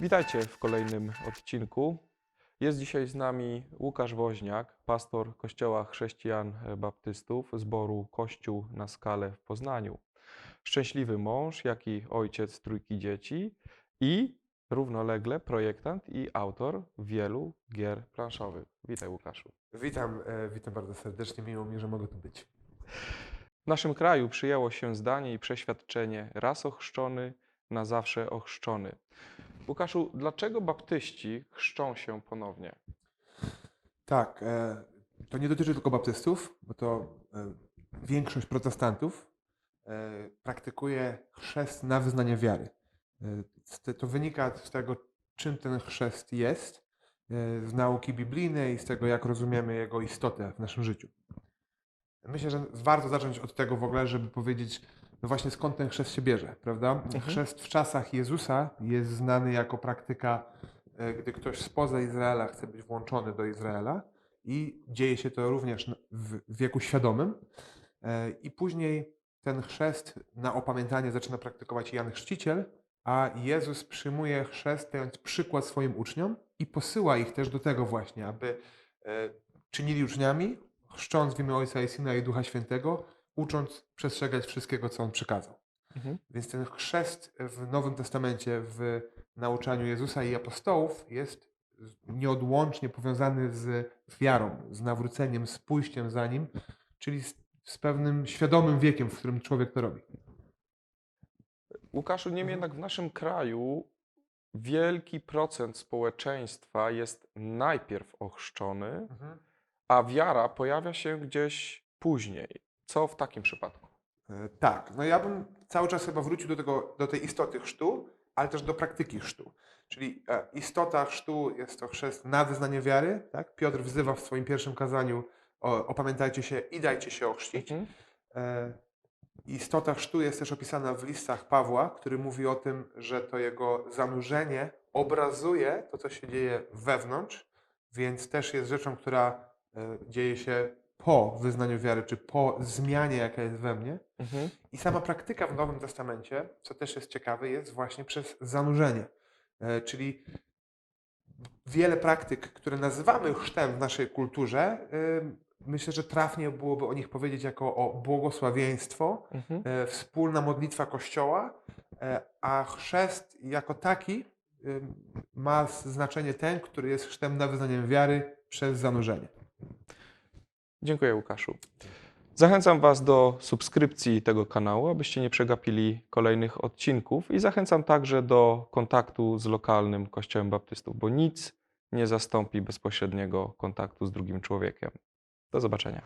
Witajcie w kolejnym odcinku. Jest dzisiaj z nami Łukasz Woźniak, pastor Kościoła Chrześcijan Baptystów zboru Kościół na skalę w Poznaniu. Szczęśliwy mąż, jak i ojciec trójki dzieci i równolegle projektant i autor wielu gier planszowych. Witaj Łukaszu. Witam, e, witam bardzo serdecznie, miło mi, że mogę tu być. W naszym kraju przyjęło się zdanie i przeświadczenie raz ochrzczony, na zawsze ochrzczony. Łukaszu, dlaczego baptyści chrzczą się ponownie? Tak, e, to nie dotyczy tylko baptystów, bo to e, większość protestantów e, praktykuje chrzest na wyznanie wiary. To wynika z tego, czym ten chrzest jest, z nauki biblijnej z tego, jak rozumiemy jego istotę w naszym życiu. Myślę, że warto zacząć od tego w ogóle, żeby powiedzieć, no właśnie skąd ten chrzest się bierze, prawda? Chrzest w czasach Jezusa jest znany jako praktyka, e, gdy ktoś spoza Izraela chce być włączony do Izraela i dzieje się to również w wieku świadomym. E, I później ten chrzest na opamiętanie zaczyna praktykować Jan Chrzciciel, a Jezus przyjmuje chrzest, dając przykład swoim uczniom i posyła ich też do tego właśnie, aby e, czynili uczniami, chrzcząc w imię Ojca i Syna i Ducha Świętego, ucząc przestrzegać wszystkiego, co On przykazał. Mhm. Więc ten chrzest w Nowym Testamencie, w nauczaniu Jezusa i apostołów jest nieodłącznie powiązany z wiarą, z nawróceniem, z pójściem za Nim, czyli z, z pewnym świadomym wiekiem, w którym człowiek to robi. Łukaszu, niemniej Mhm. jednak w naszym kraju wielki procent społeczeństwa jest najpierw ochrzczony, a wiara pojawia się gdzieś później. Co w takim przypadku? E, Tak, no ja bym cały czas chyba wrócił do, tego, do tej istoty chrztu, ale też do praktyki chrztu. Czyli e, istota chrztu jest to chrzest na wyznanie wiary. Tak? Piotr wzywa w swoim pierwszym kazaniu o, opamiętajcie się i dajcie się ochrzcić. Mhm. E, Istota chrztu jest też opisana w listach Pawła, który mówi o tym, że to jego zanurzenie obrazuje to, co się dzieje wewnątrz, więc też jest rzeczą, która dzieje się po wyznaniu wiary, czy po zmianie, jaka jest we mnie. Mhm. I sama praktyka w Nowym Testamencie, co też jest ciekawe, jest właśnie przez zanurzenie. E, Czyli wiele praktyk, które nazywamy chrztem w naszej kulturze, y, myślę, że trafnie byłoby o nich powiedzieć jako o błogosławieństwo, Mhm. e, wspólna modlitwa Kościoła, e, a chrzest jako taki ma znaczenie ten, który jest chrztem na wyznanie wiary przez zanurzenie. Dziękuję, Łukaszu. Zachęcam Was do subskrypcji tego kanału, abyście nie przegapili kolejnych odcinków i zachęcam także do kontaktu z lokalnym Kościołem Baptystów, bo nic nie zastąpi bezpośredniego kontaktu z drugim człowiekiem. Do zobaczenia.